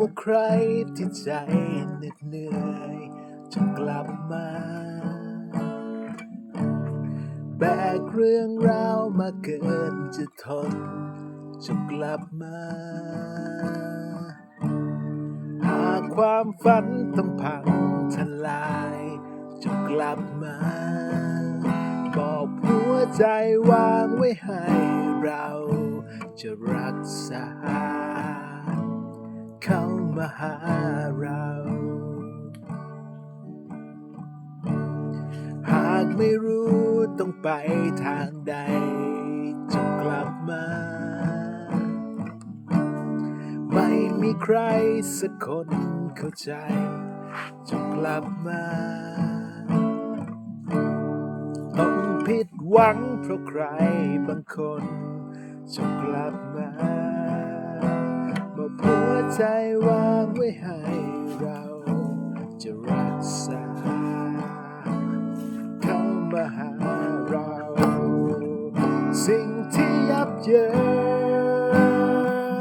ว่าใครที่ใจเหน็ดเหนื่อยจะกลับมา แบกเรื่องราวมาเกินจะทนจะกลับมา หากความฝันต้องพังทลายจะกลับมา บอกหัวใจวางไว้ให้เราจะรักษา มาหาเรา หากไม่รู้ต้องไปทางใด จะกลับมา ไม่มีใครสักคนเข้าใจจะกลับมา ต้องผิดหวังเพราะใครบางคนจะกลับมาบอกหัวใจว่า ว้ให้เราจะรักษาเข้ามาหาเรา สิ่งที่ยับเยิ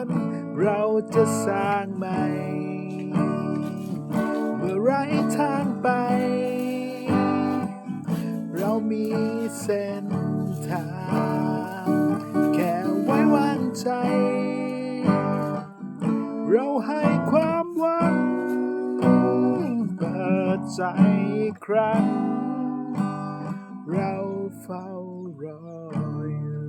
นเราจะสร้างใหม่ เมื่อไรทางไป เรามีเส้นทางแค่ไว้วางใจ เราให้ความ ใจอีกครั้ง เราเฝ้ารออยู่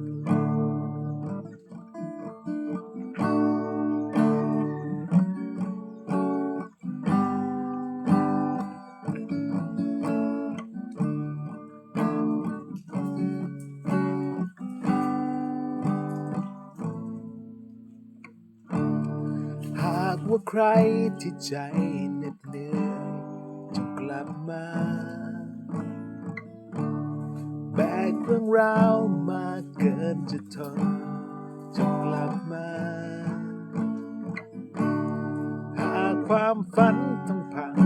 หากว่าใครที่ใจเหน็ดเหนื่อย จะกลับมา แบกเรื่องราวมาเกินจะทนจะกลับมา หากความฝันต้องพัง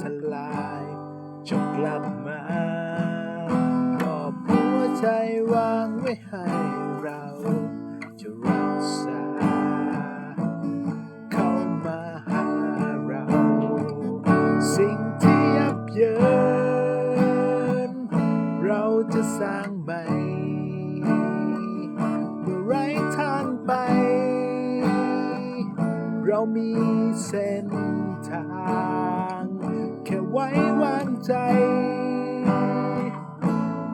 ทลายจงกลับมาบอกหัวใจวางไว้ให้ จะสร้างใหม่เมื่อไรทางไป เรามีเส้นทาง แค่ไว้วางใจ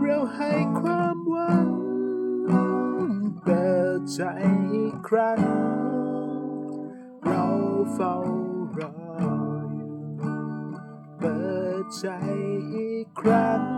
เราให้ความหวัง เปิดใจอีกครั้ง เราเฝ้ารออยู่เปิดใจอีกครั้ง